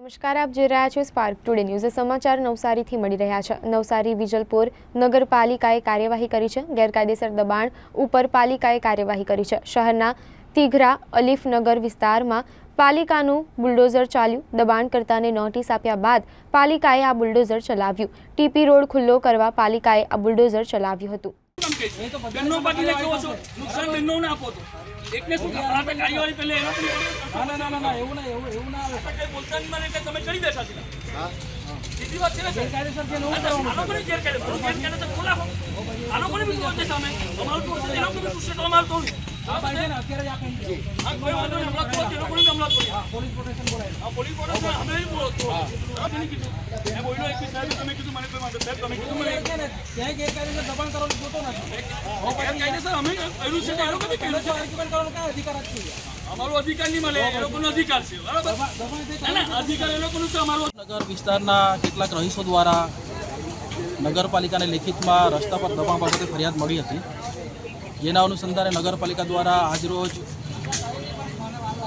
નમસ્કાર, આપ જોઈ રહ્યા છો સ્પાર્ક ટુડે ન્યૂઝ સમાચાર નવસારીથી મળી રહ્યા છે. નવસારી વિજલપુર નગરપાલિકાએ કાર્યવાહી કરી છે. ગેરકાયદેસર દબાણ ઉપર પાલિકાએ કાર્યવાહી કરી છે. શહેરના તિઘરા અલીફનગર વિસ્તારમાં પાલિકાનું બુલડોઝર ચાલ્યું. દબાણકર્તાને નોટિસ આપ્યા બાદ પાલિકાએ આ બુલડોઝર ચલાવ્યું. ટીપી રોડ ખુલ્લો કરવા પાલિકાએ આ બુલડોઝર ચલાવ્યું હતું. કામ કે છે? બેનનો પાટીને કહો છો નુકસાન બેનનો આપો તો એકને શું? આપણે કાર્યવાહી પહેલે એનો ના ના ના ના એવું ના એવું એવું ના આવે કઈ બોલતા નહીં મને એટલે તમે ચડી બેઠા છો સીધી વાત છે ને સર કાયદેસર છે આ લોકોને ગેરકાયદેસર ગેરકાયદેસર ખોલાવો આ લોકોને બી છે સામે અમારું તો છે એનો બી સુશે તો અમારું તો હા ભાઈ ને અત્યારે આ નહીં. હા, કોઈ વાંધો નહીં. હમણાં કહો, તે લોકોને હમણાં કહો. હા, પોલીસ પ્રોટેક્શન અમે બોલો તો. હા, કીધું. અમારો અધિકાર નહીં મળે એ અધિકાર છે બરાબર છે અમારો નગર વિસ્તારના કેટલાક રહીશો દ્વારા નગરપાલિકાને લેખિતમાં રસ્તા પર દબાણ બાબતે ફરિયાદ મળી હતી. જેના અનુસંધાને નગરપાલિકા દ્વારા આજરોજ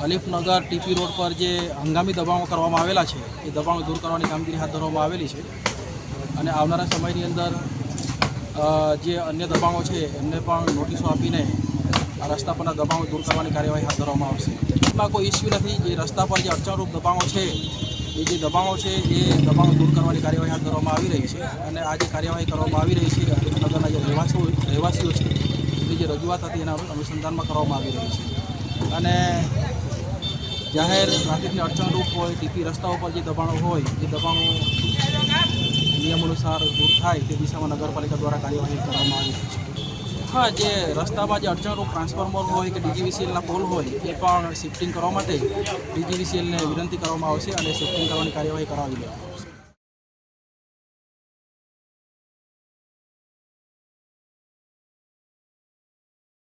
અલીફનગર ટીપી રોડ પર જે હંગામી દબાણો કરવામાં આવેલા છે, એ દબાણો દૂર કરવાની કામગીરી હાથ ધરવામાં આવેલી છે. અને આવનારા સમયની અંદર જે અન્ય દબાણો છે, એમને પણ નોટિસો આપીને આ રસ્તા પરના દબાણો દૂર કરવાની કાર્યવાહી હાથ ધરવામાં આવશે. એમાં કોઈ ઇસ્યુ નથી, જે રસ્તા પર જે અડચણરૂપ દબાણો છે, એ જે દબાણો છે, એ દબાણો દૂર કરવાની કાર્યવાહી હાથ ધરવામાં આવી રહી છે. અને આ જે કાર્યવાહી કરવામાં આવી રહી છે અલીફનગરના જે રહેવાસીઓ રહેવાસીઓ છે એ જે રજૂઆત હતી, એના અનુસંધાનમાં કરવામાં આવી રહી છે. અને જાહેર ટ્રાફિકની અડચણરૂપ હોય, ટીપી રસ્તાઓ પર જે દબાણો હોય, એ દબાણો નિયમ અનુસાર દૂર થાય તે દિશામાં નગરપાલિકા દ્વારા કાર્યવાહી કરવામાં આવી છે. હા, જે રસ્તામાં જે અડચણરૂપ ટ્રાન્સફોર્મર હોય કે ડીજીવીસીએલના પોલ હોય, એ પણ શિફ્ટિંગ કરવા માટે ડીજીવીસીએલને વિનંતી કરવામાં આવશે અને શિફ્ટિંગ કરવાની કાર્યવાહી કરાવી લેવામાં